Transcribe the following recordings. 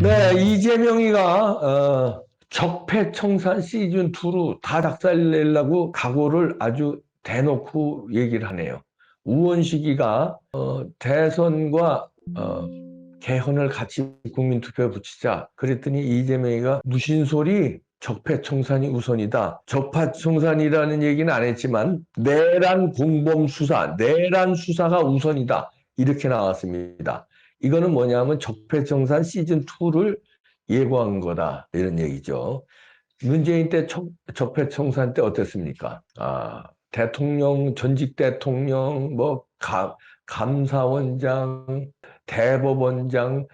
네, 이재명이가 어, 적폐청산 시즌 2로 다 작살내려고 각오를 아주 대놓고 얘기를 하네요. 우원식이가 어, 대선과 어, 개헌을 같이 국민투표에 붙이자 그랬더니 이재명이가 무신 소리 적폐청산이 우선이다. 적폐청산이라는 얘기는 안 했지만 내란 공범 수사, 내란 수사가 우선이다. 이렇게 나왔습니다. 이거는 뭐냐면 적폐청산 시즌 2를 예고한 거다. 이런 얘기죠. 문재인 때 청- 적폐청산 때 어땠습니까? 아, 대통령, 전직 대통령, 뭐, 가- 감사원장, 대법원장,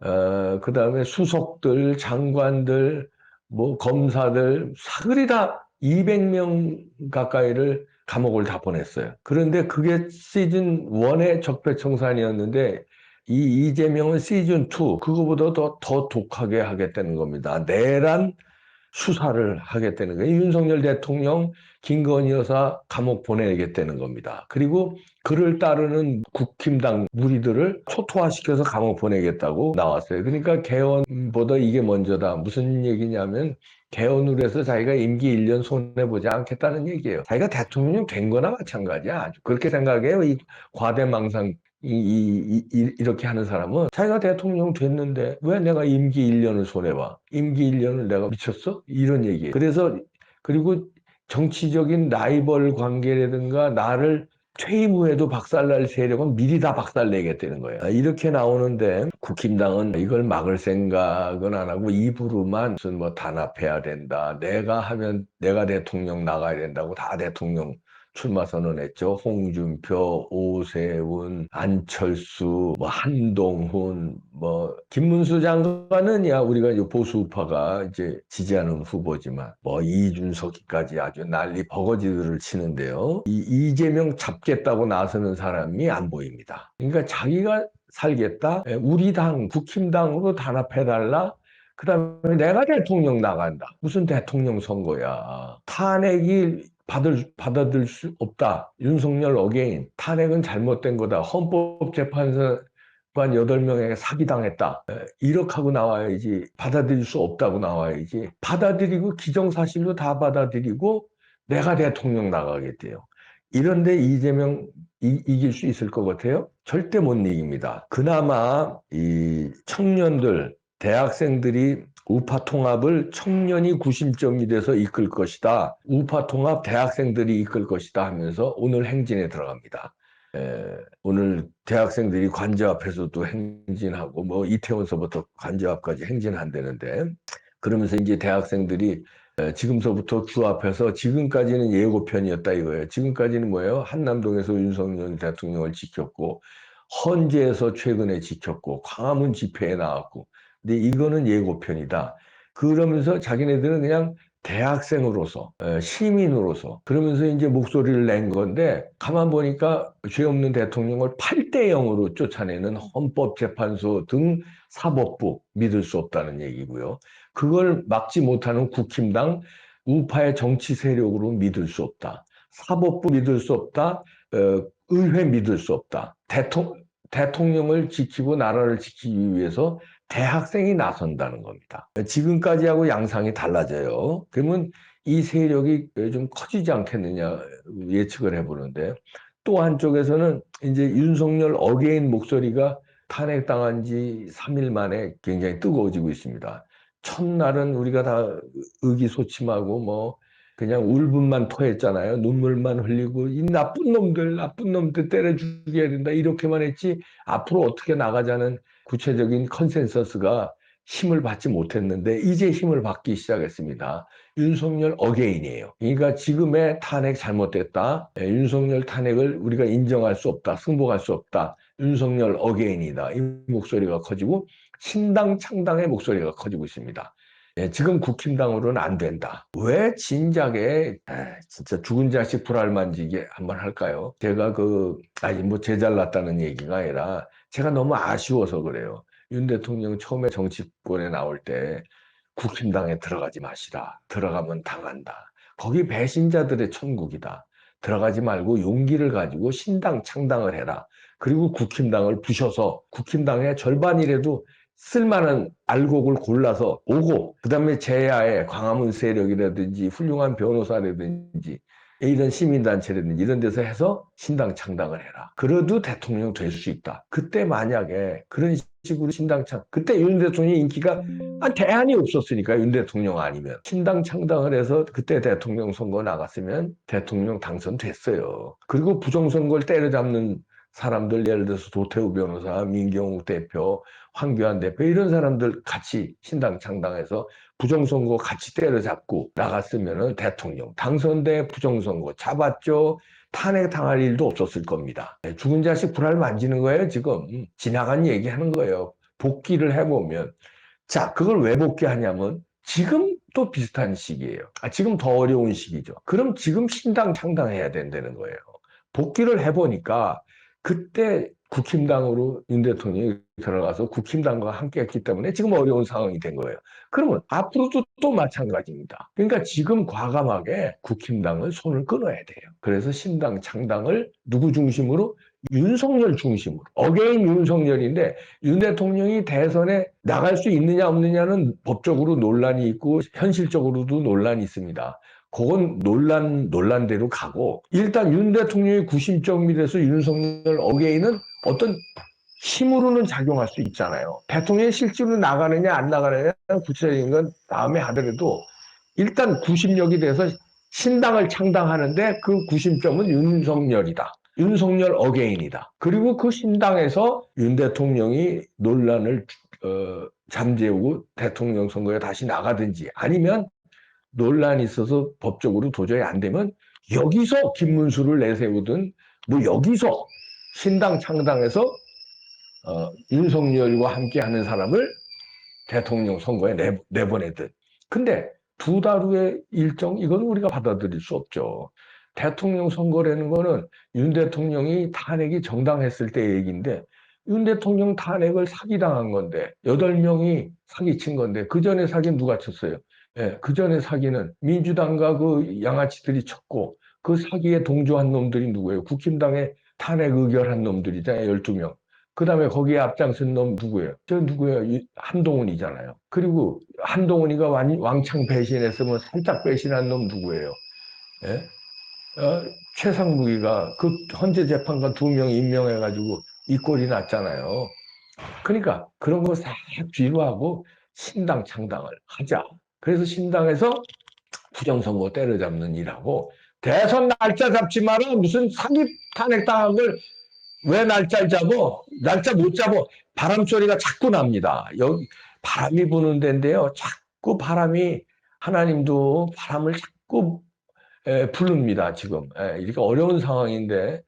어, 그 다음에 수석들, 장관들, 뭐, 검사들, 사그리 다 200명 가까이를 감옥을 다 보냈어요. 그런데 그게 시즌 1의 적폐청산이었는데, 이 이재명은 시즌 2, 그거보다 더, 더 독하게 하겠다는 겁니다. 내란 수사를 하겠다는 거예요. 윤석열 대통령, 김건희 여사 감옥 보내겠다는 겁니다. 그리고 그를 따르는 국힘당 무리들을 초토화시켜서 감옥 보내겠다고 나왔어요. 그러니까 개헌보다 이게 먼저다. 무슨 얘기냐면 개헌으로 해서 자기가 임기 1년 손해보지 않겠다는 얘기예요. 자기가 대통령 된 거나 마찬가지야. 그렇게 생각해요. 이 과대망상 이, 이, 이, 이 렇게 하는 사람은 자기가 대통령 됐는데 왜 내가 임기 1년을 손해봐? 임기 1년을 내가 미쳤어? 이런 얘기예요. 그래서 그리고 정치적인 라이벌 관계라든가 나를 퇴임 후에도 박살날 세력은 미리 다 박살내겠다는 거예요. 아, 이렇게 나오는데 국힘당은 이걸 막을 생각은 안 하고 입으로만 무슨 뭐 단합해야 된다. 내가 하면 내가 대통령 나가야 된다고 다 대통령 출마 선언했죠. 홍준표, 오세훈, 안철수, 뭐 한동훈, 뭐 김문수 장관은 야 우리가 이제 보수파가 이제 지지하는 후보지만 뭐 이준석이까지 아주 난리 버거지들을 치는데요. 이 이재명 잡겠다고 나서는 사람이 안 보입니다. 그러니까 자기가 살겠다. 예, 우리 당 국힘당으로 단합해달라. 그 다음에 내가 대통령 나간다. 무슨 대통령 선거야. 탄핵이 받을, 받아들일 수 없다. 윤석열 어게인. 탄핵은 잘못된 거다. 헌법재판관 8명에게 사기당했다. 에, 이렇게 하고 나와야지. 받아들일 수 없다고 나와야지. 받아들이고 기정사실로 다 받아들이고 내가 대통령 나가겠대요. 이런데 이재명 이, 이길 수 있을 것 같아요? 절대 못 이깁니다. 그나마 이 청년들, 대학생들이 우파 통합을 청년이 구심점이 돼서 이끌 것이다. 우파 통합 대학생들이 이끌 것이다 하면서 오늘 행진에 들어갑니다. 에, 오늘 대학생들이 관저 앞에서도 행진하고 뭐 이태원서부터 관저 앞까지 행진한다는데 그러면서 이제 대학생들이 에, 지금서부터 주 앞에서 지금까지는 예고편이었다 이거예요. 지금까지는 뭐예요? 한남동에서 윤석열 대통령을 지켰고 헌재에서 최근에 지켰고 광화문 집회에 나왔고 근데 이거는 예고편이다. 그러면서 자기네들은 그냥 대학생으로서 에, 시민으로서 그러면서 이제 목소리를 낸 건데 가만 보니까 죄 없는 대통령을 8대 0으로 쫓아내는 헌법재판소 등 사법부 믿을 수 없다는 얘기고요. 그걸 막지 못하는 국힘당 우파의 정치 세력으로 믿을 수 없다. 사법부 믿을 수 없다. 어, 의회 믿을 수 없다. 대통, 대통령을 지키고 나라를 지키기 위해서 대학생이 나선다는 겁니다. 지금까지하고 양상이 달라져요. 그러면 이 세력이 좀 커지지 않겠느냐 예측을 해보는데 또 한쪽에서는 이제 윤석열 어게인 목소리가 탄핵당한 지 3일 만에 굉장히 뜨거워지고 있습니다. 첫날은 우리가 다 의기소침하고 뭐 그냥 울분만 토했잖아요. 눈물만 흘리고 이 나쁜 놈들, 나쁜 놈들 때려 죽여야 된다 이렇게만 했지 앞으로 어떻게 나가자는 구체적인 컨센서스가 힘을 받지 못했는데 이제 힘을 받기 시작했습니다. 윤석열 어게인이에요. 그러니까 지금의 탄핵 잘못됐다. 예, 윤석열 탄핵을 우리가 인정할 수 없다. 승복할 수 없다. 윤석열 어게인이다. 이 목소리가 커지고 신당 창당의 목소리가 커지고 있습니다. 예, 지금 국힘당으로는 안 된다. 왜 진작에 에, 진짜 죽은 자식 불알 만지게 한번 할까요? 제가 그 아니 뭐 제잘났다는 얘기가 아니라 제가 너무 아쉬워서 그래요. 윤 대통령 처음에 정치권에 나올 때 국힘당에 들어가지 마시라. 들어가면 당한다. 거기 배신자들의 천국이다. 들어가지 말고 용기를 가지고 신당 창당을 해라. 그리고 국힘당을 부셔서 국힘당의 절반이라도 쓸만한 알곡을 골라서 오고 그다음에 제야의 광화문 세력이라든지 훌륭한 변호사라든지 이런 시민단체라든지 이런 데서 해서 신당 창당을 해라. 그래도 대통령 될 수 있다. 그때 만약에 그런 식으로 신당 창, 그때 윤 대통령 인기가 한 대안이 없었으니까 윤 대통령 아니면 신당 창당을 해서 그때 대통령 선거 나갔으면 대통령 당선됐어요. 그리고 부정선거를 때려잡는 사람들 예를 들어서 도태우 변호사, 민경욱 대표, 황교안 대표 이런 사람들 같이 신당 창당해서 부정선거 같이 때려잡고 나갔으면 대통령 당선돼 부정선거 잡았죠. 탄핵 당할 일도 없었을 겁니다. 네, 죽은 자식 불알 만지는 거예요 지금 지나간 얘기 하는 거예요. 복귀를 해보면 자 그걸 왜 복귀하냐면 지금 또 비슷한 시기예요. 아, 지금 더 어려운 시기죠. 그럼 지금 신당 창당해야 된다는 거예요. 복귀를 해보니까 그때 국힘당으로 윤 대통령이 들어가서 국힘당과 함께 했기 때문에 지금 어려운 상황이 된 거예요. 그러면 앞으로도 또 마찬가지입니다. 그러니까 지금 과감하게 국힘당을 손을 끊어야 돼요. 그래서 신당 창당을 누구 중심으로? 윤석열 중심으로. 어게인 윤석열인데 윤 대통령이 대선에 나갈 수 있느냐 없느냐는 법적으로 논란이 있고 현실적으로도 논란이 있습니다. 그건 논란, 논란대로 가고, 일단 윤 대통령의 구심점이 돼서 윤석열 어게인은 어떤 힘으로는 작용할 수 있잖아요. 대통령이 실제로 나가느냐, 안 나가느냐, 구체적인 건 다음에 하더라도, 일단 구심력이 돼서 신당을 창당하는데 그 구심점은 윤석열이다. 윤석열 어게인이다. 그리고 그 신당에서 윤 대통령이 논란을 어, 잠재우고 대통령 선거에 다시 나가든지 아니면 논란이 있어서 법적으로 도저히 안 되면 여기서 김문수를 내세우든 뭐 여기서 신당 창당해서 어, 윤석열과 함께 하는 사람을 대통령 선거에 내, 내보내든 근데 두 달 후에 일정 이건 우리가 받아들일 수 없죠. 대통령 선거라는 거는 윤 대통령이 탄핵이 정당했을 때 얘기인데 윤 대통령 탄핵을 사기당한 건데 여덟 명이 사기친 건데 그 전에 사기 누가 쳤어요? 예, 그 전에 사기는 민주당과 그 양아치들이 쳤고 그 사기에 동조한 놈들이 누구예요? 국힘당에 탄핵 의결한 놈들이잖아요. 12명. 그 다음에 거기에 앞장선 놈 누구예요? 저 누구예요? 이- 한동훈이잖아요. 그리고 한동훈이가 완, 왕창 배신했으면 살짝 배신한 놈 누구예요? 예? 어, 최상무기가 그 헌재 재판관 두 명 임명해가지고 이 꼴이 났잖아요. 그러니까 그런 거 싹 뒤로 하고 신당 창당을 하자. 그래서 신당에서 부정선거 때려잡는 일하고 대선 날짜 잡지 마라 무슨 사기 탄핵 당한 걸 왜 날짜를 잡어? 날짜 못 잡어. 바람 소리가 자꾸 납니다. 여기 바람이 부는 데인데요. 자꾸 바람이 하나님도 바람을 자꾸 에, 부릅니다. 지금 에, 이렇게 어려운 상황인데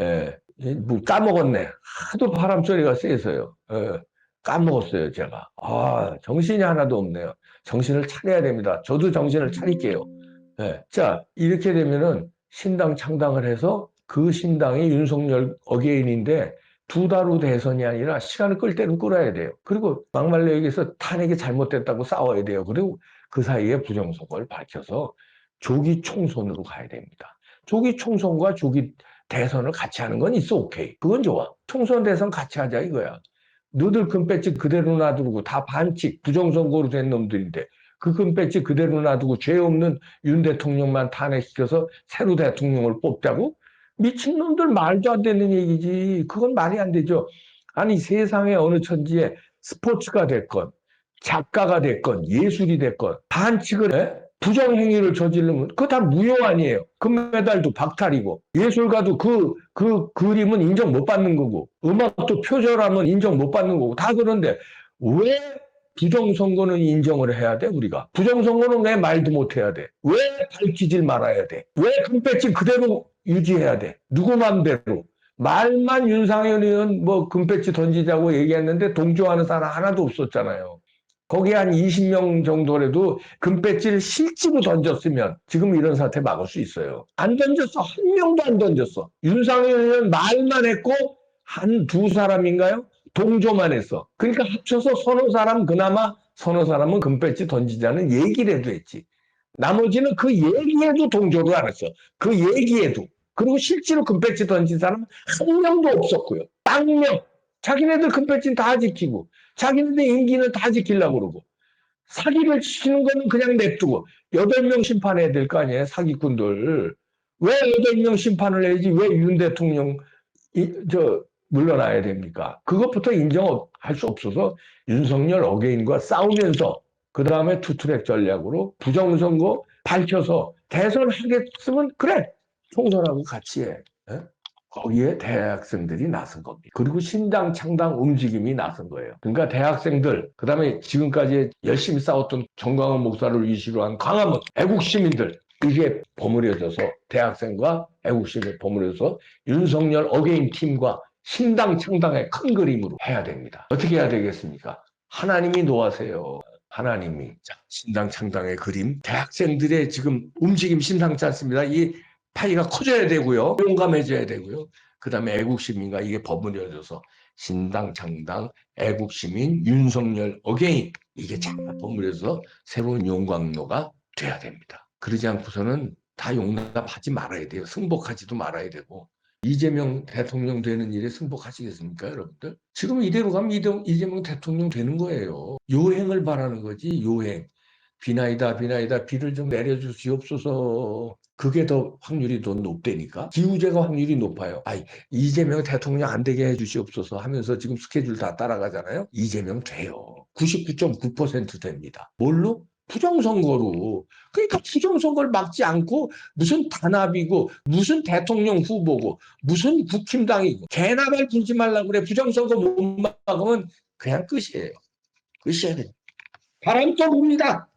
에, 이, 뭐 까먹었네. 하도 바람 소리가 세서요. 에, 까먹었어요, 제가. 아, 정신이 하나도 없네요. 정신을 차려야 됩니다. 저도 정신을 차릴게요. 예. 자, 이렇게 되면은 신당 창당을 해서 그 신당이 윤석열 어게인인데 두달후 대선이 아니라 시간을 끌 때는 끌어야 돼요. 그리고 막말로 얘기해서 탄핵이 잘못됐다고 싸워야 돼요. 그리고 그 사이에 부정선거를 밝혀서 조기 총선으로 가야 됩니다. 조기 총선과 조기 대선을 같이 하는 건 있어, 오케이. 그건 좋아. 총선 대선 같이 하자 이거야. 너들 금 배지 그대로 놔두고 다 반칙 부정선거로 된 놈들인데 그 금 배지 그대로 놔두고 죄 없는 윤 대통령만 탄핵시켜서 새로 대통령을 뽑자고? 미친 놈들 말도 안 되는 얘기지. 그건 말이 안 되죠. 아니 세상에 어느 천지에 스포츠가 됐건 작가가 됐건 예술이 됐건 반칙을 해 부정행위를 저지르면 그거 다 무효 아니에요. 금메달도 박탈이고 예술가도 그, 그 그림은 인정 못 받는 거고 음악도 표절하면 인정 못 받는 거고 다 그런데 왜 부정선거는 인정을 해야 돼 우리가? 부정선거는 왜 말도 못 해야 돼왜 밝히질 말아야 돼왜 금배지 그대로 유지해야 돼? 누구 맘대로? 말만 윤상현 의원 뭐 금배지 던지자고 얘기했는데 동조하는 사람 하나도 없었잖아요 거기에 한 20명 정도라도 금배지를 실제로 던졌으면 지금 이런 사태 막을 수 있어요. 안 던졌어. 한 명도 안 던졌어. 윤상현 의원 말만 했고 한 두 사람인가요? 동조만 했어. 그러니까 합쳐서 서너 사람 그나마 서너 사람은 금배지 던지자는 얘기라도 했지. 나머지는 그 얘기에도 동조를 안 했어. 그 얘기에도. 그리고 실제로 금배지 던진 사람은 한 명도 없었고요. 딱 명. 자기네들 금배지는 다 지키고 자기네들 임기는 다 지키려고 그러고 사기를 치는 거는 그냥 냅두고 여덟 명 심판해야 될 거 아니에요 사기꾼들. 왜 여덟 명 심판을 해야지 왜 윤 대통령 이, 저 물러나야 됩니까? 그것부터 인정할 수 없어서 윤석열 어게인과 싸우면서 그 다음에 투트랙 전략으로 부정선거 밝혀서 대선 하겠으면 그래 총선하고 같이 해. 예? 거기에 대학생들이 나선 겁니다. 그리고 신당 창당 움직임이 나선 거예요. 그러니까 대학생들, 그 다음에 지금까지 열심히 싸웠던 정광훈 목사를 위시로 한 광화문 애국 시민들, 이게 버무려져서 대학생과 애국 시민을 버무려서 윤석열 어게인 팀과 신당 창당의 큰 그림으로 해야 됩니다. 어떻게 해야 되겠습니까? 하나님이 도와세요. 하나님이 자, 신당 창당의 그림 대학생들의 지금 움직임 심상치 않습니다. 이 파이가 커져야 되고요. 용감해져야 되고요. 그 다음에 애국시민과 이게 버무려져서 신당, 창당, 애국시민, 윤석열, 어게인 이게 잘 버무려서 새로운 용광로가 돼야 됩니다. 그러지 않고서는 다 용납하지 말아야 돼요. 승복하지도 말아야 되고 이재명 대통령 되는 일에 승복하시겠습니까, 여러분들? 지금 이대로 가면 이재명 대통령 되는 거예요. 요행을 바라는 거지, 요행. 비나이다, 비나이다, 비를 좀 내려주시옵소서. 그게 더 확률이 더 높다니까. 기후제가 확률이 높아요. 아, 이재명 대통령 안 되게 해주시옵소서 하면서 지금 스케줄 다 따라가잖아요. 이재명 돼요. 99.9% 됩니다. 뭘로? 부정선거로. 그러니까 부정선거를 막지 않고 무슨 단합이고 무슨 대통령 후보고 무슨 국힘당이고 개나 발 들지 말라고 그래. 부정선거 못 막으면 그냥 끝이에요. 끝이야 돼. 바람 또 붑니다.